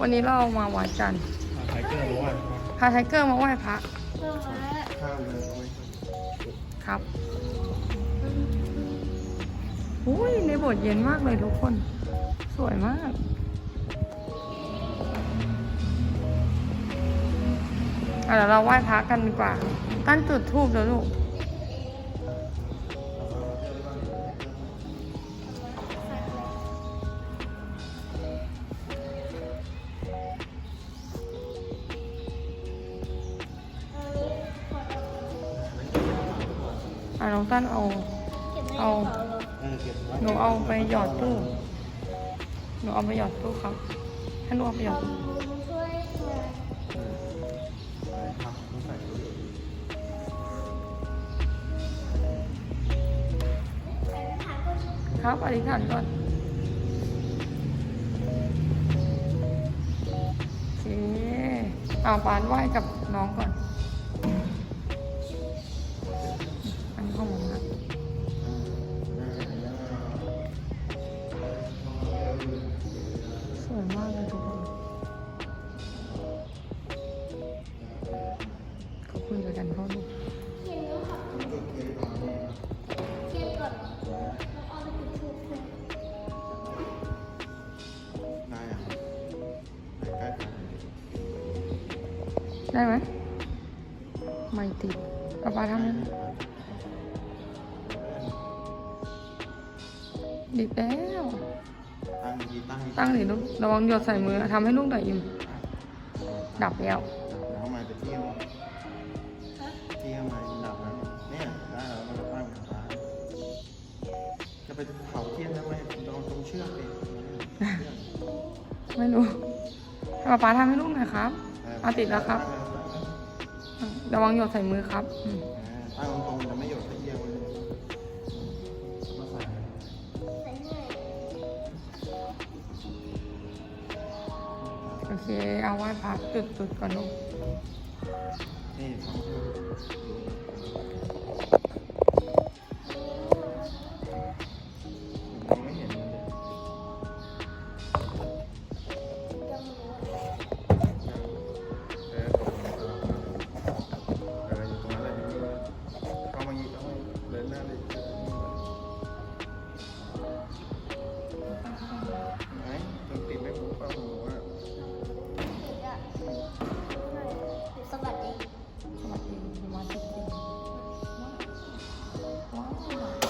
วันนี้เรามาวัดกันไทเกอร์รู้ว่าพาไทเกอร์มาไหว้พระเพิ่มมาแล้วข้าวเลยเอาไว้ครับอุ้ยในโบสถ์เย็นมากเลยทุกคน สวยมากอะเดี๋ยวเราไหว้พระกันดีกว่า ตั้งจุดทูบเดี๋ยวลูกะน้องตั้นเอา เอา หนูเอาไปหยอดตู้ หนูเอาไปหยอดตู้ครับ ให้หนูเอาไปหยอดตู้ครับองใส่ตู้ใส่ถามก็ครับอธิษฐานก่อนโอเคเอาปานไหว้กับน้องก่อน ได้ไหมไม่ติดป๊าป๊าทำยังดิบแล้ว ตั้งดีตั้งตั้งหนิลูกระวังหยดใส่มือทำให้ลูกหน่อยอิ่มดับแล้วแล้วทำไมจะเที่ยวเที่ยวมาดับแล้วเนี่ยได้แล้วมันตั้งฟ้าจะไปเผาเทียนทำไมโดนตรงเชือกเองไม่รู้ให้ป๊าป๊าทำให้ลูกหน่อยครับเอาติดแล้วครับอืม ระวังหยดใส่มือครับอืมตั้งตรงๆจะไม่หยดตะเกียบเลยมาใส่ใส่ให้โอเค เอาไหว้พระจุดจุดๆก่อนลูก นี่สอ Oh.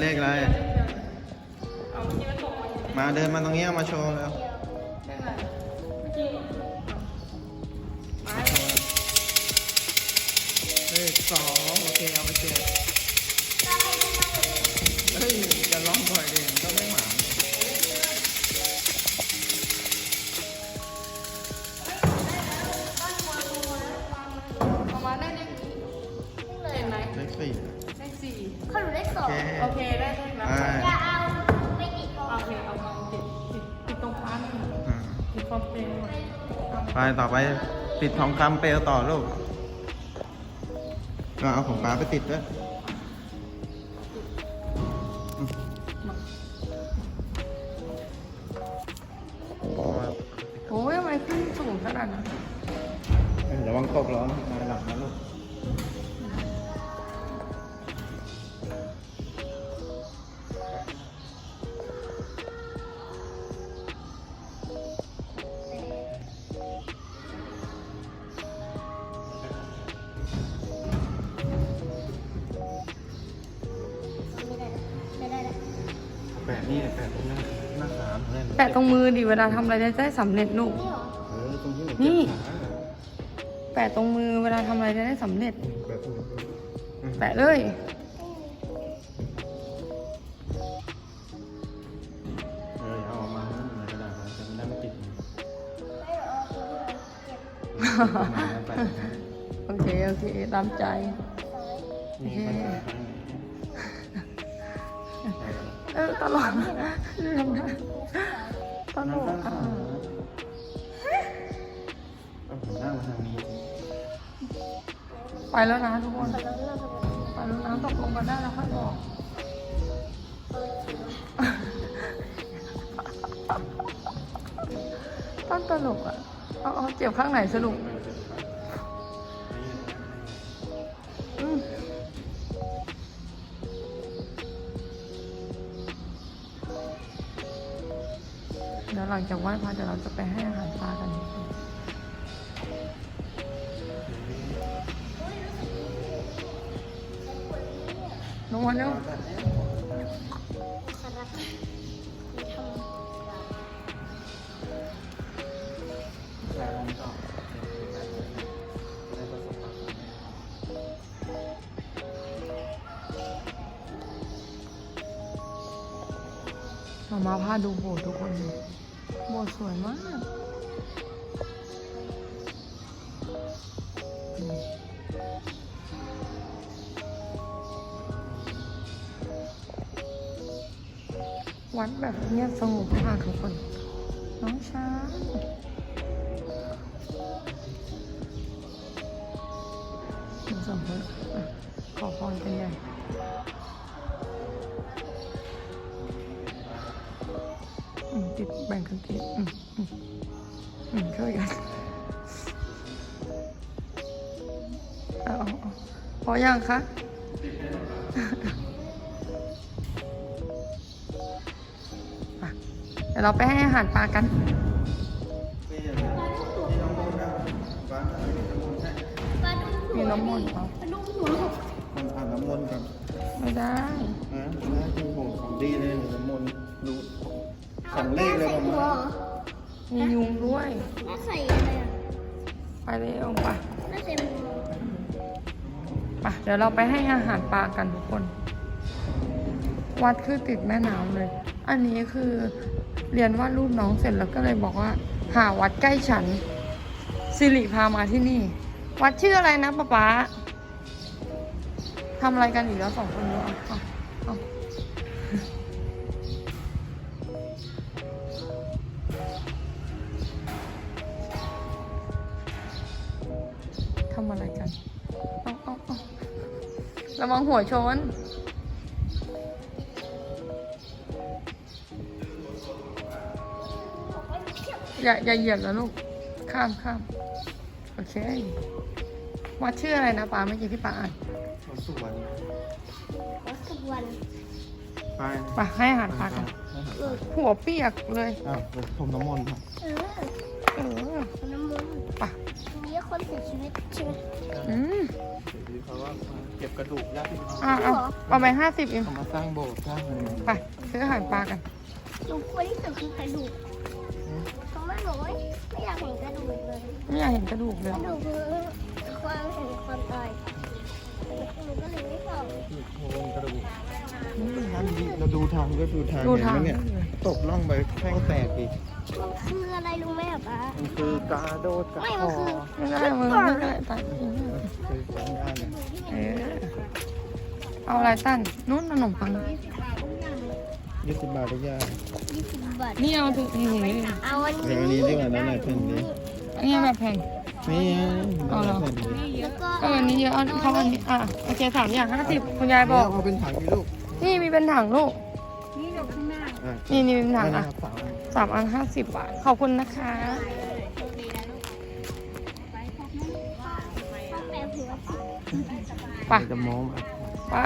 เลขอะไร เอาเมื่อกี้มันตกมาอยู่ในมาเดินมาตรงนี้เอามาโชว์แล้วเลขอะไรเมื่อกี้ไม้ เลขสองโอเคเอาไปเก็บ ต่อไปติดทองคำเปลวต่อลูกก็เอาของป้าไปติดด้วยอืมโอ้ยทำไมขึ้นสูงขนาดนั้นเออระวังตกร้อนมาหลังนะลูกะนี่แปะตรงหน้าหน้าขาเล่นแปะตรงมือดิเวลาทำอะไรได้ได้สำเร็จลูกนี่เออตรงที่หนูนี่เจ็บขาแปะตรงมือเวลาทำอะไรได้สำเร็จแปะตรงนี้อืมแปะเลย เอออย่าเอาออกมาให้มันในกระดาษนะจะไม่ได้ไม่ติดมือไม่เรอเจ็บแปะตรงนี้โอเค โอเค ตามใจ นี่แปะตรงนี้ เออตลอดทำได้ตลกอะเอาหันหน้ามาทางนี้ไปแล้วนะทุกคน ไปแล้วนะตกลงกันได้แล้วค่อยบอกเปิดถึงต้นตลกอะอาเอาเจ็บข้างไหนสรุป ลังจากไหว้พระเดี๋ยวเราจะไปให้อาหารปลากันลงมาเร็วสาระไม่ทำแปะลงวามสำเร็จเรามาพาดูโบทุกคนเลย บสถ์สวยมาก วัดแบบเงียบสงบมากทุกคน น้องช้างสองคนอะขอพรกันใหญ่ ติดแบ่งกันติดอืมอืมอืมช่วยกันเอาเอาเอาพอยังคะอะเดี๋ยวเราไปให้อาหารปลากันนี่นี่น้องโมนะบ้านมีน้ำมนต์ให้ปลาดุกมีน้ำมนต์เปล่าปลาดุกหนูมันอ่านน้ำมนต์ก่อนไม่ได้นะน่าคือของของดีเลยน้ำมนต์รู้ สองเลขเลยประมาณมียุงด้วยน่าใส่อะไรอะไปเร็วไปน่าใส่หมูไปเดี๋ยวเราไปให้อาหารปลากันทุกคน วัดคือติดแม่น้ำเลย อันนี้คือเรียนวาดรูปน้องเสร็จแล้วก็เลยบอกว่า หาวัดใกล้ฉันสิริพามาที่นี่ วัดชื่ออะไรนะป๊าป๊าทำอะไรกันอีกแล้วสองคนดูเอาเอา ระวังหัวชน อย่าอย่าเหยียบนะลูก ข้ามข้ามโอเค วัดชื่ออะไรนะปาเมื่อกี้ที่ปาอ่านของสุวรรณวัดสุวรรณไปปาให้อาหารปลากันเออหัวเปียกเลยอ้าวเดี๋ยวผมน้ำมนต์ครับเออเออน้ำมันต์ปะมีคนเสียชีวิตใช่ไหมอืม เดี๋ยวเขาว่าเก็บกระดูกญาติพี่น้องอ่าเอาเอาไปห้าสิบเองเขามาสร้างโบสถ์สร้างอะไรไปซื้ออาหารปลากันหนูกลัวที่สุดคือกระดูกเพราะแม่บอกว่าไม่อยากเห็นกระดูกเลยไม่อยากเห็นกระดูกเลกยระดูกคือความเห็นความตายหนูก็เลยไม่ชอบโครงกระดูกนี่ทางดีเราดูทางก็ดูทางดูเห็นทางไหมเนี่ยตกล่องไปแข้งแตกอีก มันคืออะไรรู้ไหมอะป๊า มันคือกาโดดกาไม่คมันอคือ ไม่ได้มึงไม่ได้ตัดเคยฟังได้เลยเออเอาอะไรตั้นนู้นขนมปังยี่สิบบาททุกอย่างยี่สิบบาท นี่เอาถึงนี่นี่เอาอันเดี๋ยวอันนี้ดีกว่านั้นหน่อยเพิ่มดิอันนี้แบบแพง นี่ไงเอาเหรอเพิ่มดิแล้วก็ก็อันนี้เยอะเอาเขาอันนี้อะโอเคสามอย่างห้าสิบคุณยายบอก เอาเป็นถังกี่ลูกนี่มีเป็นถังลูกอะนี่นี่เป็นถังได้อะนะครับสามอัน สามอันห้าสิบบาท ขอบคุณนะคะแปลหัวไปเดี๋ยวจะโม้มาไป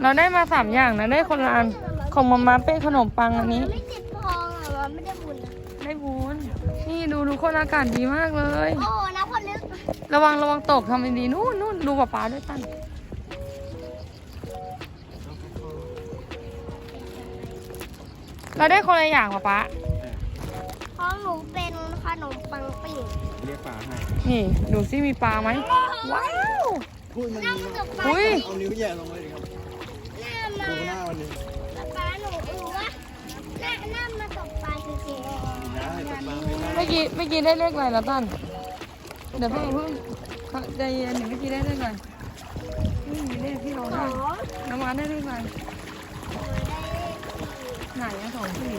เราได้มาสามอย่างนะ ได้คนละอันของมาม่าเป็นขนมปังอันนี้ ไม่ติดทองอะมันไม่ได้บุญอะได้บุญนี่ดูทุกคนอากาศดีมากเลย โอ้นะคนนึกระวังระวังตกทำดีๆนู่นนู่นดูป๊าป๊าด้วยตั้น เราได้คนละอย่างป๊าป๊าของหนูเป็นขนมปังปิ้งเรียกปลาให้นี่ดูซิมีปลาไหมว้าวพูดมันนั่งดีกับมากปลาอุ้ยเอานิ้วแหย่ลงไปดิครับหน้ามาดูหน้าวันนี้ปลาหนูอือว่าหน้าหน้ามาตกปลาจริงได้ตกปลาไม่ได้เมื่อกี้เมื่อกี้ได้เลขอะไรแล้วตั้นเดี๋ยวเพิ่งเพิ่งใจเย็นเดี๋ยวเมื่อกี้ได้เลขอะไรนี่มีเลขที่เราๆสได้องน้ำมันได้เลขอะไร ไหนอะสองสี่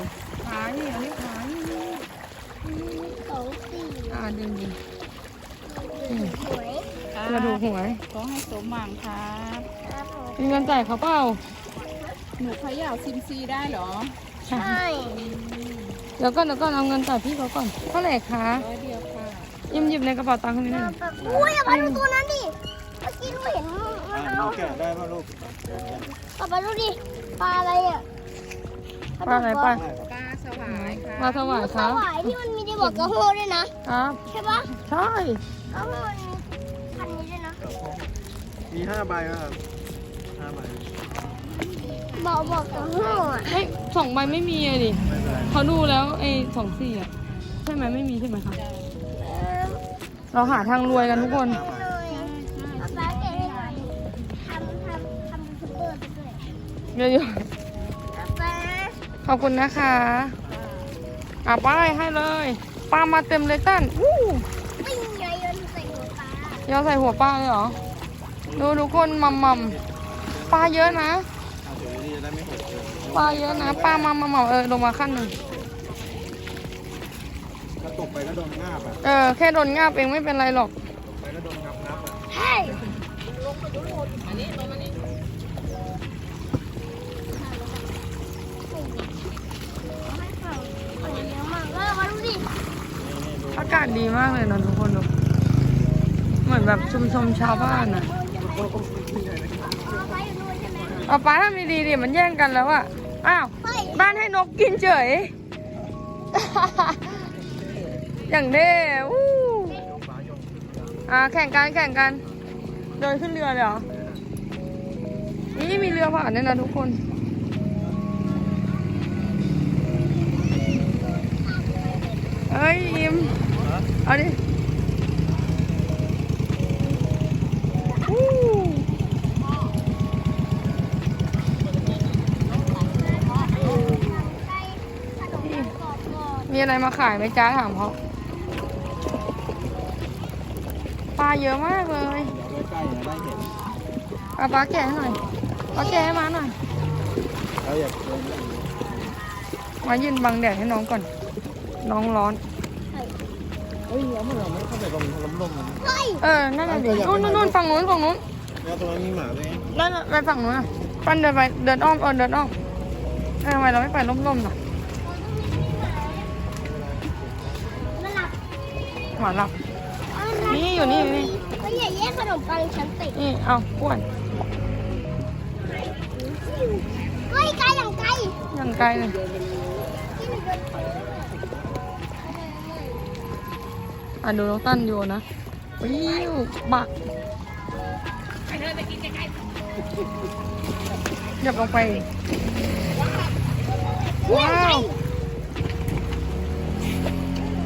ขานี่อันนี้ขานี่นี่นี่สองสี่อ่าดึงดิหวยกระดูกหวยขอให้สมหวังครับครับผมมีเงินจ่ายเขาเปล่าหนูเขย่าซิมซีได้เหรอ ใช่เดี๋ยวก่อนเดี๋ยวก่อนเอาเงินจ่ายพี่เขาก่อนเท่าไหร่คะร้อยเดียวค่ะ Dạ, ยิ้มหยิบในกระเป๋าตังค์คนนี้หน่อยอุ้ยอย่ามาดูตัวนั้นดิเมื่อกี้หนูเห็นมันอะเอานิ้วแกะได้ป่ะลูกเอาไปดูดิปลาอะไรอะ ปลาอะไรปลาได้ครับปลาสวายค่ะปลาสวายสครับวายที่มันมีในบอกกระโฮด้วยนะครับใช่ปะใช่กระโฮมันมีพันนี้ด้วยนะมีห้าใบครับห้าใบบอกบอกกระโฮอะเฮ้ยสองใบไม่มีอะดิไม่เป็นไรเขาดูแล้วไอ้สองสี่อะใช่ไหมไม่มีใช่ไหมคะเออเราหาทางรวยกันทุกคนเลยเอาปลาแกะใขอบคุณนะคะอะป้ายให้เลยปลามาเต็มเลยตั้นวู้วิ่งใหญ่ยนใส่หัวปลายาวใส่หัวปลาเลยเหรอ ดูทุกคนมัมมัมปลาเยอะนะเอาเดี๋ยวนี้จะได้ไม่หดเกินปลาเยอะนะปลามัมมัมมัมเออลงมาขั้นหนึ่งถ้าตกไปก็โดนงาบอะเออแค่โดนงาบเองไม่เป็นไรหรอกตกไปก็โดนงับงับอะ ดีมากเลยนะทุกคนดูเหมือนแบบชุมชนชาวบ้านอะเอาไปอยู่นู่นใช่ไหมเอาป้าทำดีๆดิมันแย่งกันแล้วอะอ้าวเฮ้ยบ้านให้นกกินเฉย อย่างเด้อู้อ่าแข่งกันแข่งกันเดินขึ้นเรือเลยเหรอ นี่มีเรือผ่านด้วยนะทุกคนเอ้ย อิม เอาดิอู้ใกล้ขนมปังกรอบก่อนมีอะไรมาขายไหมจ้าถามเขาปลาเยอะมากเลยเดี๋ยวใกล้ๆนะได้เห็นปลาปลาแกะให้หน่อยปลาแกะให้มาหน่อยแล้วอยากเดินมายืนบังแดดให้น้องก่อน น้องร้อน เฮ้ยแล้วเมื่อไหร่ไม่เข้าไปตรงล้มๆมันเฮ้ยเออ นั่นน่ะดินู่นนู่นนู่นฝั่งนู้นฝั่งนู้นแล้วตรงนั้นมีหมาด้วยนั่นน่ะไปฝั่งนู้นอะปั้นเดินไปเดินอ้อมเออเดินอ้อมเออทำไมเราไม่ไปร่มๆล่ะมันหลับหมาหลับ นี่อยู่นี่อยู่นี่เฮ้ยอย่าแย่งขนมปังฉันตินี่เอาอ้วนเฮ้ยไกลอย่างไกลอย่างไกลเลย ที่หนูเดินไป อะดูน้องตั้นโยนนะวิวบักหยับลงไป ว้าว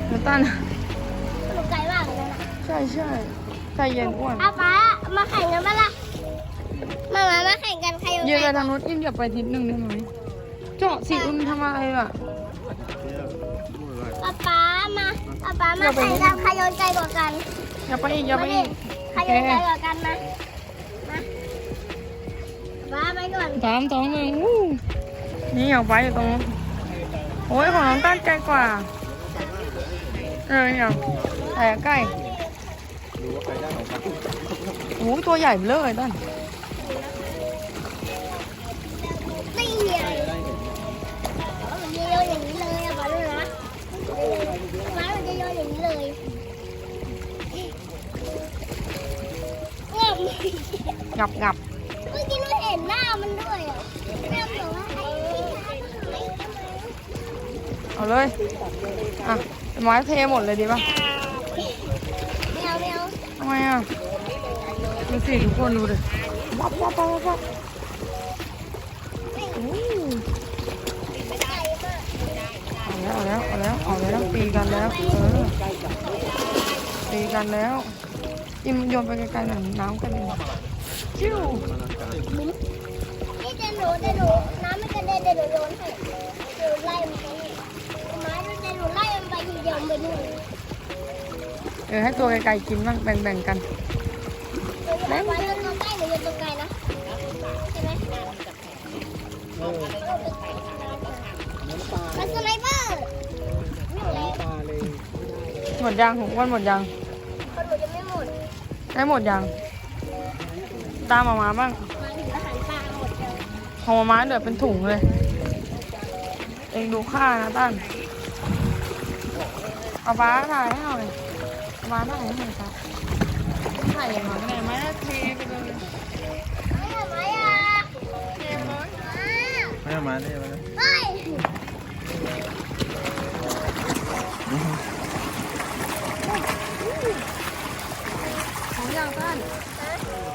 น้องตั้นหนูไกลมากเลยนะใช่ใช่ใจเย็นอ้วนอาป๊ามาแข่งกันปะล่ะมามามาแข่งกันใครยืนไปไกลทางนู้นอิ่มอย่าไปทิศหนึ่งได้ไหมเจาะสีอุ่นทำอะไรอะเนี่ยพูดอะไรป๊าป๊า มาป๊าป๊ามาแข่งกันใครโยนไกลกว่ากันอย่าไปอีกอย่าไปมาดิอีกใครโยนไกลกว่ากันมามาป้าไปก่อนสามสองหนึ่งวู้นี่เอาไปอยู่ตรงนู้นโอ้ยของน้องตั้นไกลกว่าเออเนี่ยแต่ใกล้ดูว่าใครได้ของกันโอ้ยตัวใหญ่เลยตั้น ป้ามันจะโยนอย่างนี้เลยงับงับงับเมื่อกี้เราเห็นหน้ามันด้วยอะแม่บอกว่าไอ้ที่หาทำไมทำไมเอาเลย อะไม้เทหมดเลยดีป่ะไม่เอาไม่เอาทำไมอะดูสิทุกคนดูดิวับวับวับวับวับอู้ ไก่มาก เอา แล้วเอาแล้วเอาแล้วเอาแล้วตีกันแล้วเออตีกันแล้วอิมโยนไปไกลๆหน่อยน้ำกันเลยจิ้วนี่จะหนูจะหนูน้ำไม่กระเด็นเดี๋ยวหนูโยนให้หนูไล่มันไปนี่ไม้จะหนูไล่มันไปทีเดียวมันไปนู่นเออให้ตัวไกลๆกินบ้างแบ่งๆกันหนูอยากไว้แล้วตัวใกล้หนูโยนตัวไกลนะใช่ไหมมันส ไนเปอร์ไม่เลยปลาเลยหมดยังของอ้วันหมดยังเพราะหนูจะไม่หมดได้หมดยัง ตามมามาบ้างมาถึงอาหารปลาหมดเลยของมามาเหลือเป็นถุงเลย เองดูค่านะตั้นเอาฟ้าถ่ายให้หน่อยเอาฟ้าถ่ายให้หน่อยครับถ่ายอย่างไรไม่ได้ไหมเทไปเลยไม่เอาไหมอะเทเลยไม่เอามาเนี่ยมาเลยเฮ้ย พร้อมยังตั้น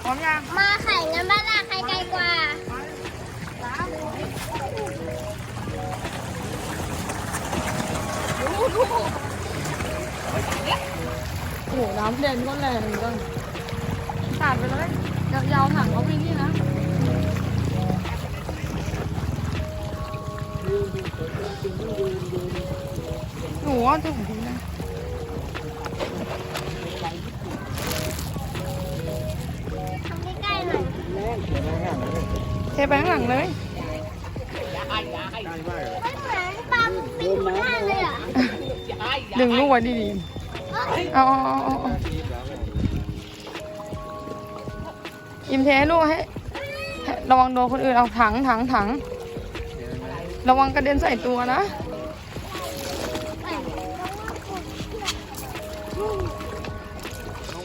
พร้อมยังมาแข่งกันบ้านละใครไกลกว่าโอ้โหน้ำเด่นก็แรงเหมือนกันสาดไปเลยยาวๆถังเขา วิ่งนี่นะหนูว่าจะถึงนะทำใกล้ๆหน่อยเดี๋ยวนั่งห่างเทไปข้างหลังเลยไม่เหมือนปลาปิงทูน่าเลยอะดึงลูกไว้ดีๆเอาเอาเอาเอาอิมเทให้ลูกให้ระวังโดนคนอื่นเอาถังถังถัง ระวังกระเด็นใส่ตัวนะ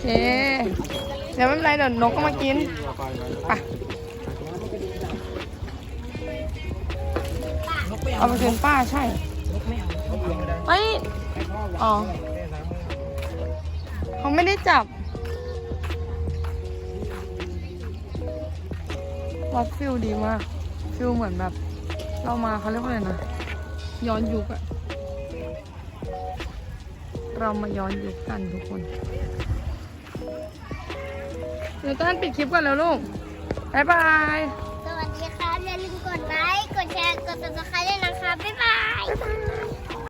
เคเดี๋ยวไม่เป็นไรเดี๋ยวนกก็มากินไปมาไปเอาไปคืนป้าใช่เฮ้ยอ๋อเขาไม่ได้จับวัดฟิลดีมาก ฟิลเหมือนแบบ เรามาเขาเรียกว่าอะไรนะ ย้อนยุคอะเรามาย้อนยุคกันทุกคน เดี๋ยวต้นปิดคลิปก่อนแล้วลูกบ๊ายบาย สวัสดีครับอย่าลืมกดไลค์ กดแชร์ กด subscribe ด้วยนะคะ บ๊ายบาย